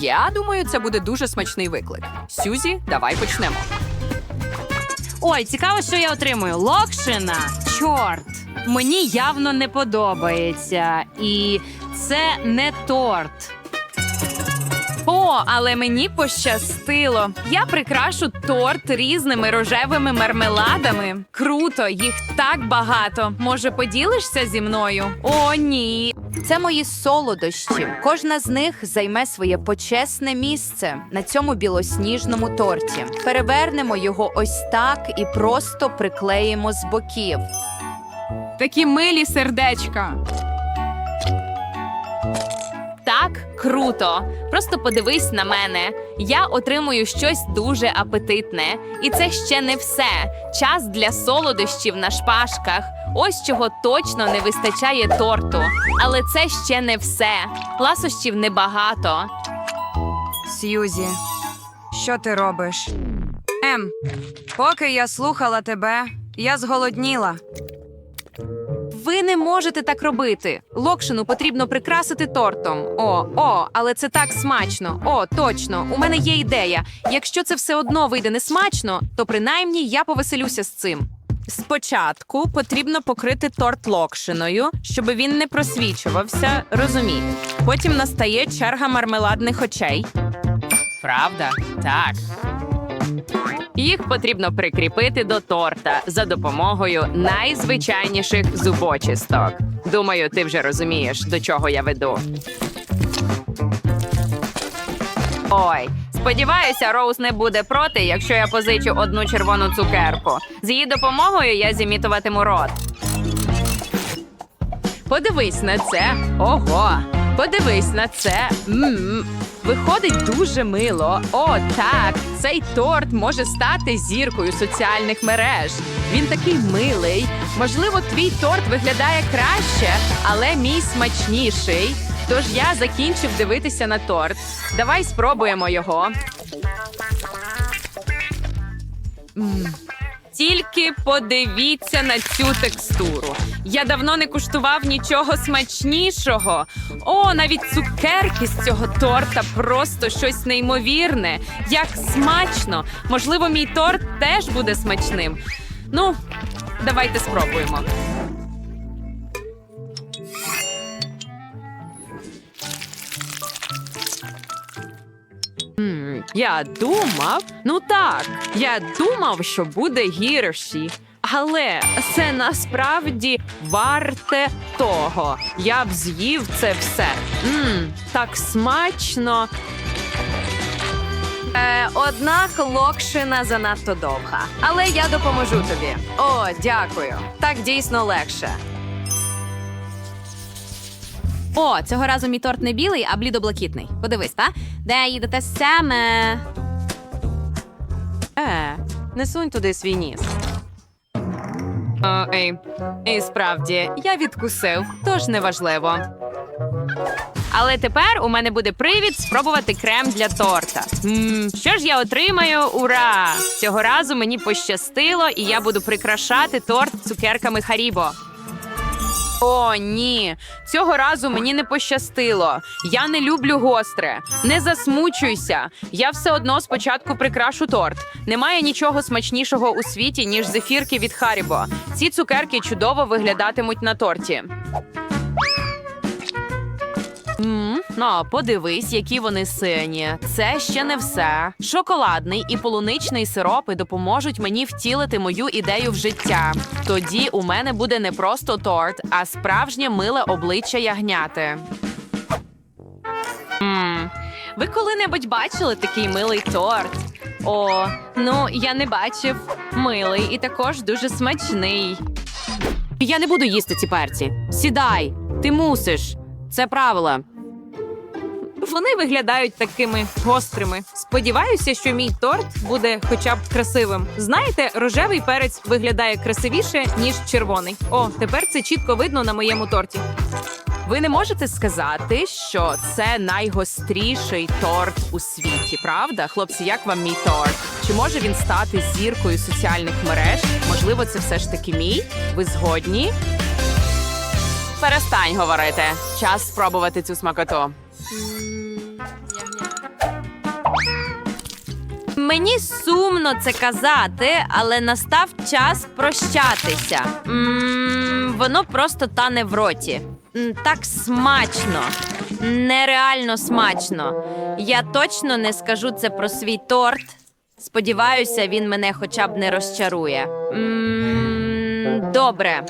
Я думаю, це буде дуже смачний виклик. Сюзі, давай почнемо. Ой, цікаво, що я отримую. Локшина. Чорт. Мені явно не подобається. І це не торт. О, але мені пощастило. Я прикрашу торт різними рожевими мармеладами. Круто, їх так багато. Може, поділишся зі мною? О, ні. Це мої солодощі. Кожна з них займе своє почесне місце на цьому білосніжному торті. Перевернемо його ось так і просто приклеїмо з боків. Такі милі сердечка. Так, круто. Просто подивись на мене. Я отримую щось дуже апетитне. І це ще не все. Час для солодощів на шпажках. Ось чого точно не вистачає торту. Але це ще не все. Ласощів небагато. Сьюзі, що ти робиш? Ем, поки я слухала тебе, я зголодніла. Ви не можете так робити. Локшину потрібно прикрасити тортом. О, о, але це так смачно. О, точно. У мене є ідея. Якщо це все одно вийде не смачно, то принаймні я повеселюся з цим. Спочатку потрібно покрити торт локшиною, щоб він не просвічувався, розумієте. Потім настає черга мармеладних очей. Правда? Так. Їх потрібно прикріпити до торта за допомогою найзвичайніших зубочисток. Думаю, ти вже розумієш, до чого я веду. Ой, сподіваюся, Роуз не буде проти, якщо я позичу одну червону цукерку. З її допомогою я зімітуватиму рот. Подивись на це. Ого. Подивись на це. м Виходить дуже мило. О, так. Цей торт може стати зіркою соціальних мереж. Він такий милий. Можливо, твій торт виглядає краще, але мій смачніший. Тож я закінчив дивитися на торт. Давай спробуємо його. М. Тільки подивіться на цю текстуру. Я давно не куштував нічого смачнішого. О, навіть цукерки з цього торта просто щось неймовірне. Як смачно! Можливо, мій торт теж буде смачним. Ну, давайте спробуємо. Я думав, ну так, я думав, що буде гірші. Але це насправді варте того. Я б з'їв це все. Мм, так смачно. Е, однак локшина занадто довга. Але я допоможу тобі. О, дякую. Так дійсно легше. О, цього разу мій торт не білий, а блідоблакитний. Подивись, та? Де їдете саме? Е, не сунь туди свій ніс. О, ей. І справді, я відкусив, тож неважливо. Але тепер у мене буде привід спробувати крем для торта. м що ж я отримаю? Ура! Цього разу мені пощастило, і я буду прикрашати торт цукерками Харібо. О, ні, цього разу мені не пощастило. Я не люблю гостре. Не засмучуйся. Я все одно спочатку прикрашу торт. Немає нічого смачнішого у світі, ніж зефірки від Харібо. Ці цукерки чудово виглядатимуть на торті. М, Ну, подивись, які вони сині. Це ще не все. Шоколадний і полуничний сиропи допоможуть мені втілити мою ідею в життя. Тоді у мене буде не просто торт, а справжнє миле обличчя ягняти. М, Ви коли-небудь бачили такий милий торт? О, ну я не бачив. Милий і також дуже смачний. Я не буду їсти ці перці. Сідай, ти мусиш. Це правило. Вони виглядають такими гострими. Сподіваюся, що мій торт буде хоча б красивим. Знаєте, рожевий перець виглядає красивіше, ніж червоний. О, тепер це чітко видно на моєму торті. Ви не можете сказати, що це найгостріший торт у світі, правда? Хлопці, як вам мій торт? Чи може він стати зіркою соціальних мереж? Можливо, це все ж таки мій? Ви згодні? Перестань говорити. Час спробувати цю смакоту. Мені сумно це казати, але настав час прощатися. м воно просто тане в роті. М, Так смачно, нереально смачно. Я точно не скажу це про свій торт. Сподіваюся, він мене хоча б не розчарує. м добре.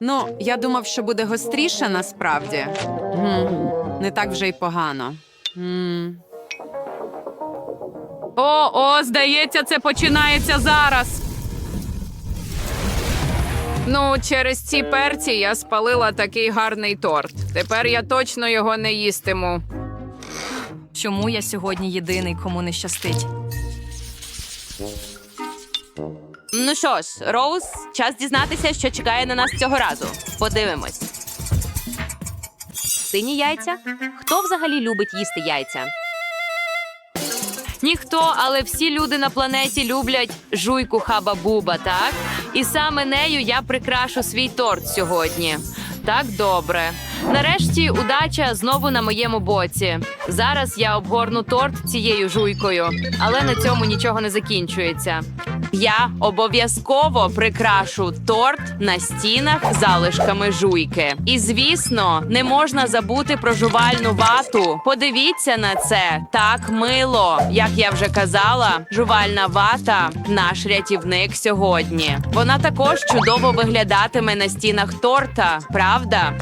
Ну, я думав, що буде гостріше насправді. Гм, Не так вже й погано. М. О, о, здається, це починається зараз. Ну, через ці перці я спалила такий гарний торт. Тепер я точно його не їстиму. Чому я сьогодні єдиний, кому не щастить? Ну що ж, Роуз, час дізнатися, що чекає на нас цього разу. Подивимось. Сині яйця? Хто взагалі любить їсти яйця? Ніхто, але всі люди на планеті люблять жуйку хаба-буба, так? І саме нею я прикрашу свій торт сьогодні. Так добре. Нарешті удача знову на моєму боці. Зараз я обгорну торт цією жуйкою, але на цьому нічого не закінчується. Я обов'язково прикрашу торт на стінах залишками жуйки. І звісно, не можна забути про жувальну вату. Подивіться на це так мило. Як я вже казала, жувальна вата наш рятівник сьогодні. Вона також чудово виглядатиме на стінах торта, правда?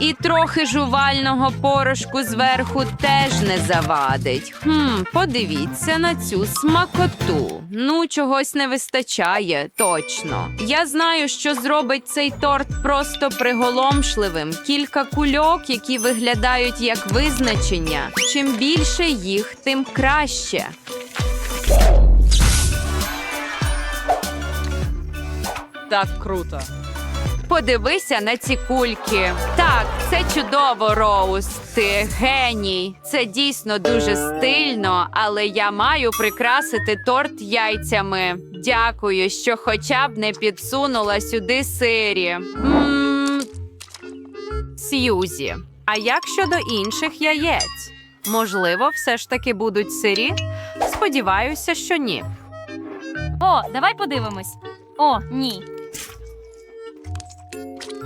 І трохи жувального порошку зверху теж не завадить. Хм, подивіться на цю смакоту. Ну, чогось не вистачає, точно. Я знаю, що зробить цей торт просто приголомшливим. Кілька кульок, які виглядають як визначення. Чим більше їх, тим краще. Так круто. Подивися на ці кульки. Так, це чудово, Роуз. Ти геній. Це дійсно дуже стильно, але я маю прикрасити торт яйцями. Дякую, що хоча б не підсунула сюди сирі. М, Сьюзі. А як щодо інших яєць? Можливо, все ж таки будуть сирі? Сподіваюся, що ні. О, давай подивимось. О, ні.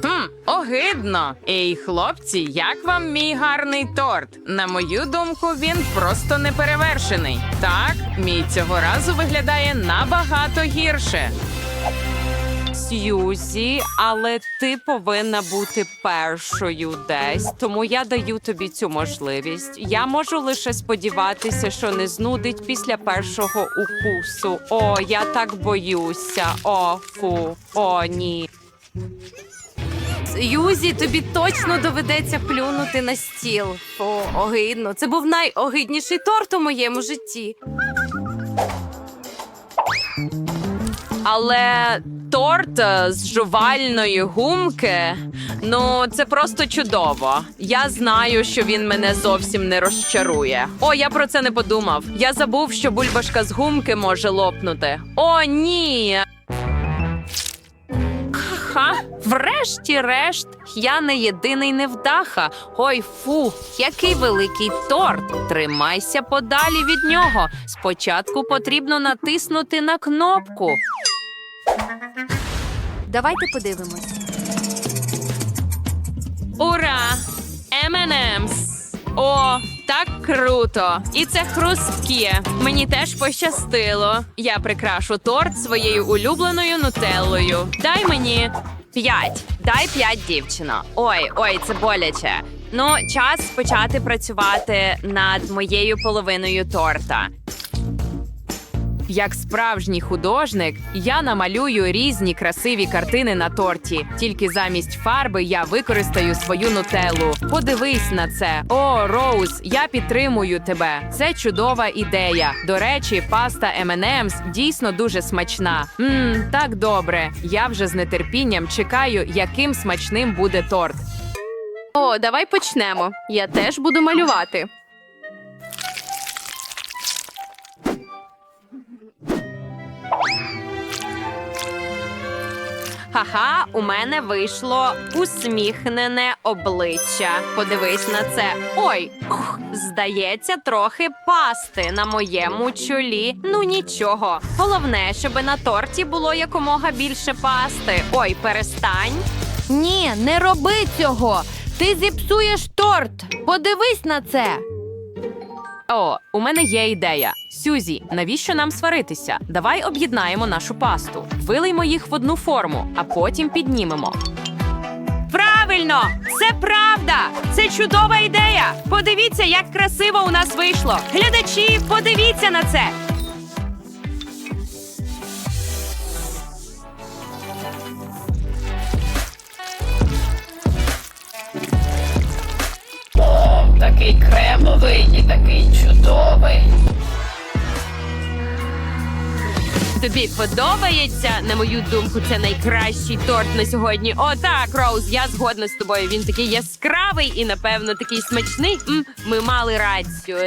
Хм, огидно. Ей, хлопці, як вам мій гарний торт? На мою думку, він просто неперевершений. Так, мій цього разу виглядає набагато гірше. Сьюзі, але ти повинна бути першою десь, тому я даю тобі цю можливість. Я можу лише сподіватися, що не знудить після першого укусу. О, я так боюся. О, фу, о, ні. Юзі, тобі точно доведеться плюнути на стіл. О, огидно. Це був найогидніший торт у моєму житті. Але торт е, з жувальної гумки ну це просто чудово. Я знаю, що він мене зовсім не розчарує. О, я про це не подумав. Я забув, що бульбашка з гумки може лопнути. О, ні. Ха, врешті-решт, я не єдиний невдаха. Ой, фу, який великий торт. Тримайся подалі від нього. Спочатку потрібно натиснути на кнопку. Давайте подивимось. Ура! M&M's! О, так круто! І це хрустке. Мені теж пощастило. Я прикрашу торт своєю улюбленою нутеллою. Дай мені п'ять. Дай п'ять, дівчино. Ой, ой, це боляче. Ну, час почати працювати над моєю половиною торта. Як справжній художник, я намалюю різні красиві картини на торті. Тільки замість фарби я використаю свою нутеллу. Подивись на це. О, Роуз, я підтримую тебе. Це чудова ідея. До речі, паста M&M's дійсно дуже смачна. Мм, так добре. Я вже з нетерпінням чекаю, яким смачним буде торт. О, давай почнемо. Я теж буду малювати. Ха-ха, у мене вийшло усміхнене обличчя. Подивись на це. Ой, ух, здається, трохи пасти на моєму чолі. Ну нічого. Головне, щоб на торті було якомога більше пасти. Ой, перестань. Ні, не роби цього. Ти зіпсуєш торт. Подивись на це. О, у мене є ідея. Сюзі, навіщо нам сваритися? Давай об'єднаємо нашу пасту, вилиймо їх в одну форму, а потім піднімемо. Правильно, це правда. Це чудова ідея. Подивіться, як красиво у нас вийшло. Глядачі, подивіться на це. Такий кремовий і такий чудовий. Тобі подобається? На мою думку, це найкращий торт на сьогодні. О, так, Роуз, я згодна з тобою. Він такий яскравий і, напевно, такий смачний. М, ми мали рацію.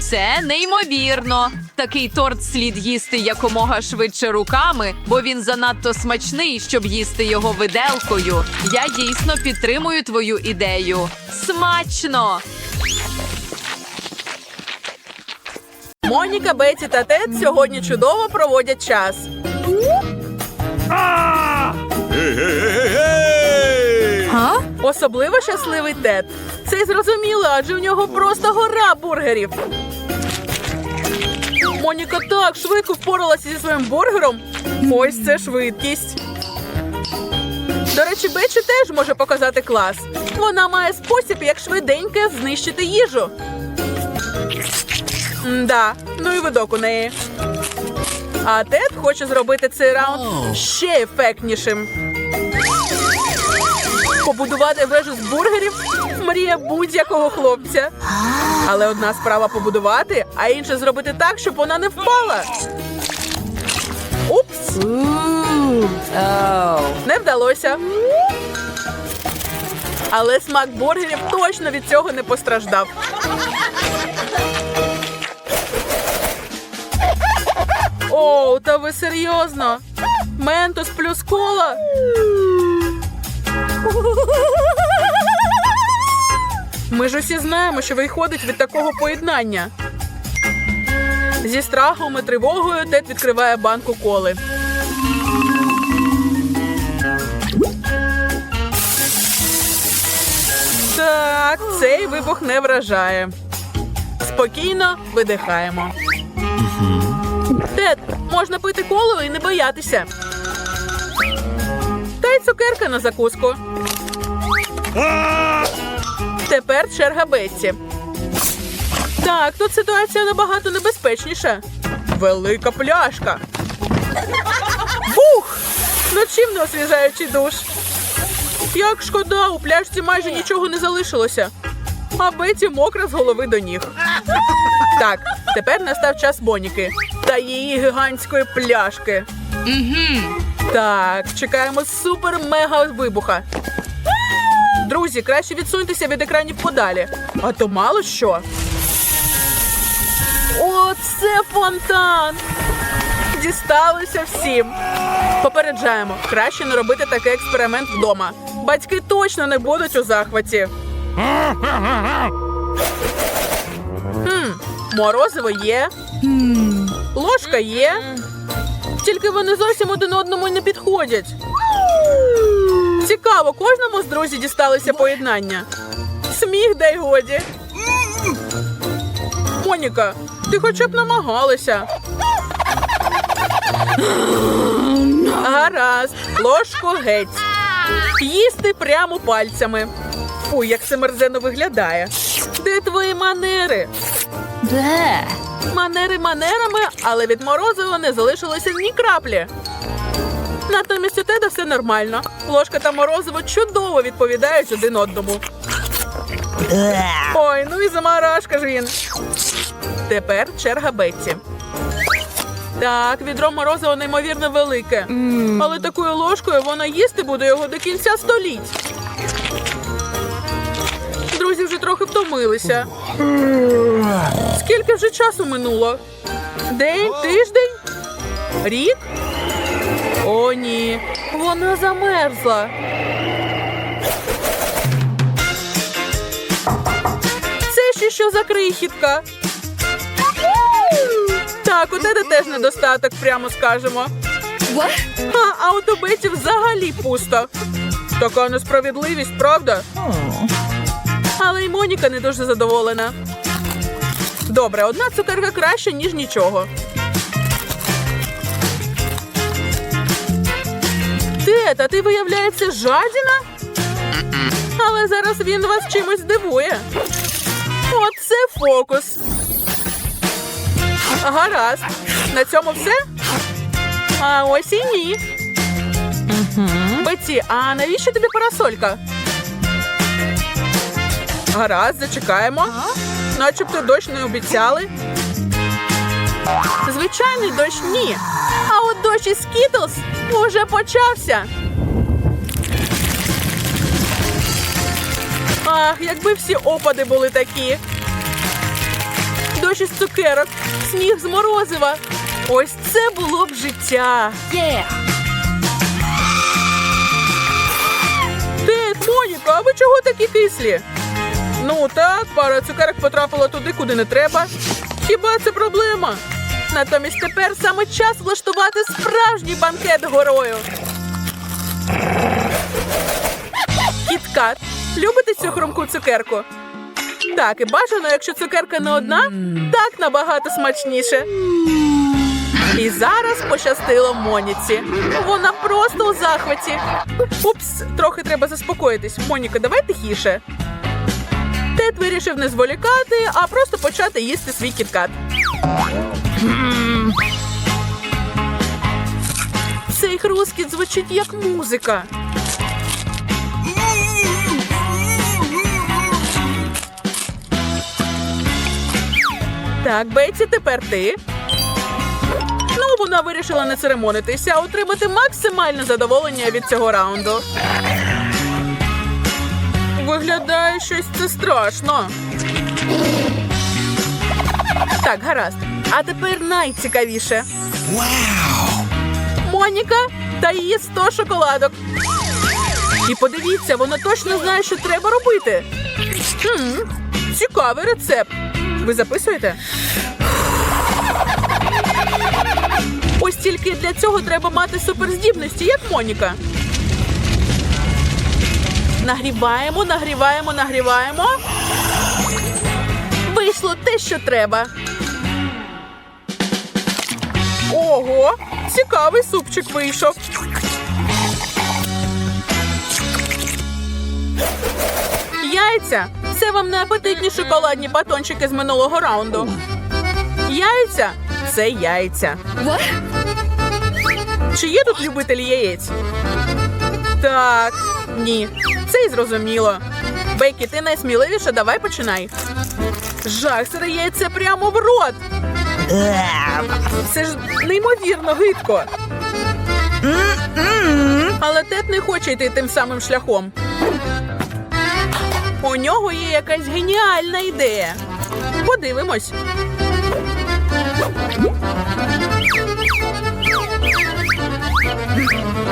Це неймовірно. Такий торт слід їсти якомога швидше руками, бо він занадто смачний, щоб їсти його виделкою. Я дійсно підтримую твою ідею. Смачно! Моніка, Беті та Тед сьогодні чудово проводять час. Особливо щасливий Тед. Це зрозуміло, адже у нього просто гора бургерів. Моніка так швидко впоралася зі своїм бургером. Ось це швидкість. До речі, Бечі теж може показати клас. Вона має спосіб, як швиденько знищити їжу. Да, ну і видок у неї. А Тед хоче зробити цей раунд ще ефектнішим. Побудувати вежу з бургерів мрія будь-якого хлопця. Але одна справа побудувати, а інша зробити так, щоб вона не впала. Упс. Не вдалося. Але смак бургерів точно від цього не постраждав. Оу, та ви серйозно? Ментос плюс кола? Ми ж усі знаємо, що виходить від такого поєднання. Зі страхом і тривогою Тед відкриває банку коли. Так, цей вибух не вражає. Спокійно видихаємо. Тед, можна пити коло і не боятися. Й цукерка на закуску. Тепер черга Бетті. Так, тут ситуація набагато небезпечніша. Велика пляшка. Бух! Ну чим не освіжаючий душ? Як шкода, у пляшці майже нічого не залишилося. А Беті мокра з голови до ніг. Так, тепер настав час Боніки та її гігантської пляшки. Угу. Так, чекаємо супер-мега вибуха. Друзі, краще відсуньтеся від екранів подалі, а то мало що. О, це фонтан! Дісталося всім. Попереджаємо, краще не робити такий експеримент вдома. Батьки точно не будуть у захваті. Хм, морозиво є. Ложка є. Тільки вони зовсім один одному не підходять. Цікаво, кожному з друзів дісталося поєднання. Сміх дай годі. Моніка, ти хоча б намагалася. Гаразд, ложку геть. Їсти прямо пальцями. Фу, як це мерзено виглядає. Де твої манери? Де? Манери манерами, але від морозива не залишилося ні краплі. Натомість у тебе все нормально. Ложка та морозиво чудово відповідають один одному. Ой, ну і замарашка ж він. Тепер черга Бетті. Так, відро морозива неймовірно велике. Але такою ложкою вона їсти буде його до кінця століть. Друзі вже трохи втомилися. Скільки вже часу минуло? День, тиждень? Рік? О, ні, вона замерзла. Це ще що за крихітка? Так, у тебе теж недостаток, прямо скажемо. А, а у Беті взагалі пусто. Така несправедливість, правда? Моніка не дуже задоволена. Добре, одна цукерка краще, ніж нічого. Тета, ти виявляється жадіна? Але зараз він вас чимось здивує. Оце фокус. Гаразд. На цьому все? А ось і ні. Беті, а навіщо тобі парасолька? Гаразд, зачекаємо. Начебто дощ не обіцяли. Звичайний дощ ні. А от дощ із Скітлз уже почався. Ах, якби всі опади були такі. Дощ із цукерок, сніг з морозива. Ось це було б життя. Тед, Моніка, а ви чого такі кислі? Ну так, пара цукерок потрапила туди, куди не треба. Хіба це проблема? Натомість тепер саме час влаштувати справжній банкет горою. Кіткат, любите цю хрумку цукерку? Так, і бажано, якщо цукерка не одна, так набагато смачніше. І зараз пощастило Моніці. Вона просто у захваті. Упс, трохи треба заспокоїтись. Моніка, давай тихіше. Тед вирішив не зволікати, а просто почати їсти свій кіткат. Цей хрускіт звучить як музика. Так, Бетсі, тепер ти. Ну, вона вирішила не церемонитися, а отримати максимальне задоволення від цього раунду. Виглядає щось це страшно. Так, гаразд. А тепер найцікавіше. Вау! Моніка та її 100 шоколадок. І подивіться, вона точно знає, що треба робити. Хм, цікавий рецепт. Ви записуєте? Ось тільки для цього треба мати суперздібності, як Моніка. Нагріваємо, нагріваємо, нагріваємо. Вийшло те, що треба. Ого, цікавий супчик вийшов. Яйця. Це вам не апетитні шоколадні батончики з минулого раунду. Яйця це яйця. Чи є тут любителі яєць? Так, ні. Це й зрозуміло. Бейкі, ти найсміливіша, давай починай. Жах, яйце прямо в рот. Це ж неймовірно гидко. Але Тед не хоче йти тим самим шляхом. У нього є якась геніальна ідея. Подивимось.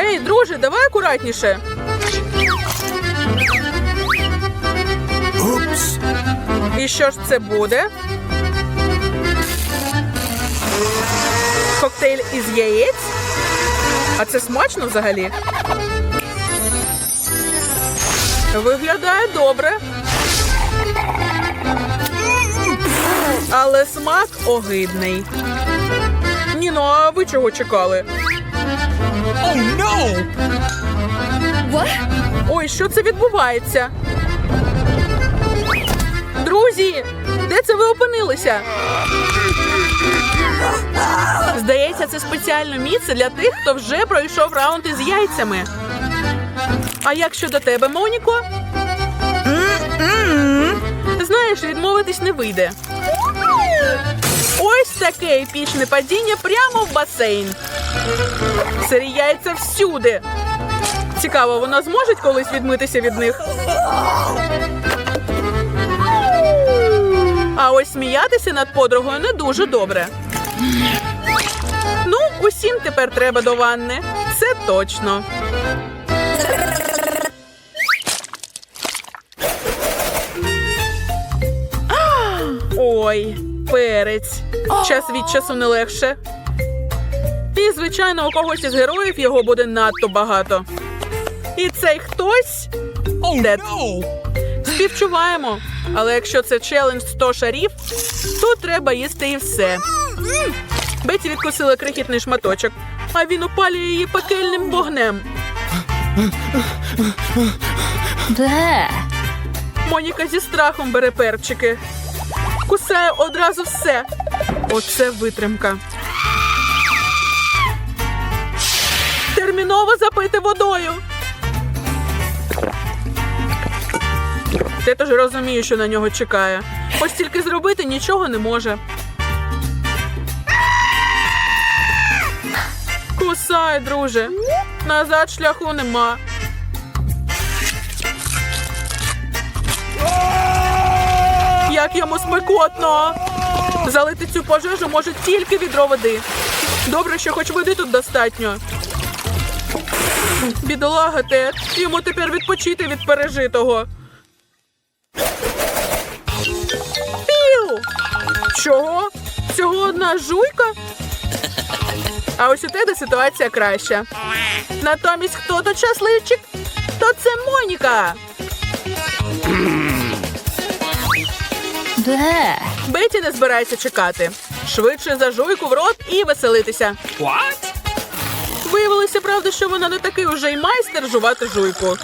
Ей, друже, давай акуратніше. Що ж це буде? Коктейль із яєць? А це смачно взагалі? Виглядає добре. Але смак огидний. Ні, ну а ви чого чекали? Ой, що це відбувається? Друзі, де це ви опинилися? Здається, це спеціальне місце для тих, хто вже пройшов раунд із яйцями. А як щодо тебе, Моніко? Знаєш, відмовитись не вийде. Ось таке епічне падіння прямо в басейн. Сирі яйця всюди. Цікаво, вона зможе колись відмитися від них. А ось сміятися над подругою не дуже добре. Ну, усім тепер треба до ванни. Це точно. Ой, перець. Час від часу не легше. І, звичайно, у когось із героїв його буде надто багато. І цей хтось. Дед. Співчуваємо. Але якщо це челендж 100 шарів, то треба їсти і все. Беті відкусила крихітний шматочок, а він опалює її пекельним вогнем. Де? Моніка зі страхом бере перчики. Кусає одразу все. Оце витримка. Терміново запити водою. Ти теж розумію, що на нього чекає. Ось тільки зробити нічого не може. Кусай, друже. Назад шляху нема. Як йому смикотно! Залити цю пожежу може тільки відро води. Добре, що хоч води тут достатньо. Бідолага Тед, йому тепер відпочити від пережитого. Чого? Всього одна жуйка? А ось у Теда ситуація краща. Натомість хто тут щасливчик? То це Моніка. Де? Беті не збирається чекати. Швидше за жуйку в рот і веселитися. What? Виявилося, правда, що вона не такий уже й майстер жувати жуйку.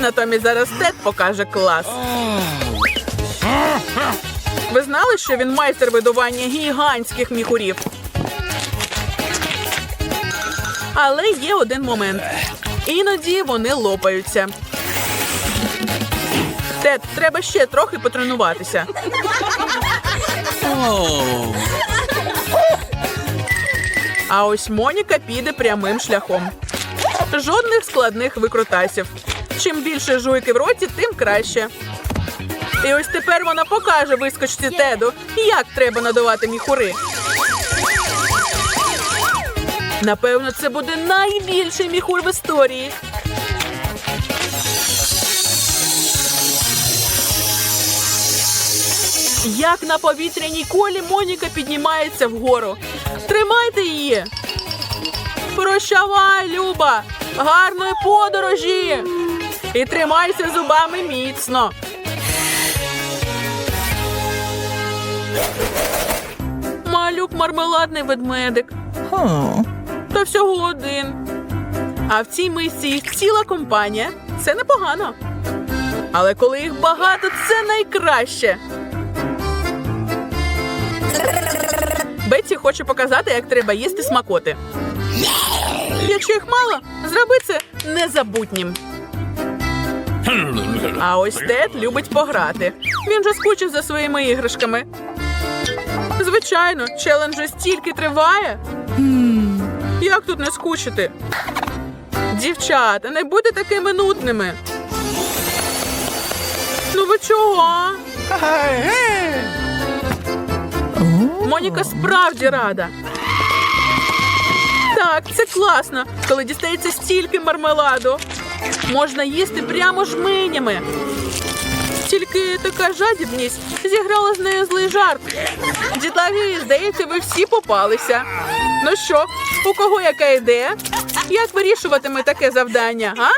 Натомість зараз Тед покаже клас. Ви знали, що він майстер видування гігантських міхурів? Але є один момент. Іноді вони лопаються. Тед, треба ще трохи потренуватися. А ось Моніка піде прямим шляхом. Жодних складних викрутасів. Чим більше жуйки в роті, тим краще. І ось тепер вона покаже вискочці Теду, як треба надавати міхури. Напевно, це буде найбільший міхур в історії. Як на повітряній колі Моніка піднімається вгору. Тримайте її. Прощавай, Люба! Гарної подорожі! І тримайся зубами міцно. Малюк мармеладний ведмедик. Та всього один. А в цій мисці їх ціла компанія. Це непогано. Але коли їх багато, це найкраще. Бетті хоче показати, як треба їсти смакоти. Якщо їх мало, зроби це незабутнім. А ось Тед любить пограти. Він же скучив за своїми іграшками. Звичайно, челендж же стільки триває. Як тут не скучити? Дівчата, не будьте такими нудними. Ну ви чого? Моніка справді рада. Так, це класно, коли дістається стільки мармеладу. Можна їсти прямо жменями. Тільки така жадібність зіграла з нею злий жарт. Дітлаві, здається, ви всі попалися. Ну що, у кого яка ідея? Як вирішуватиме таке завдання, а?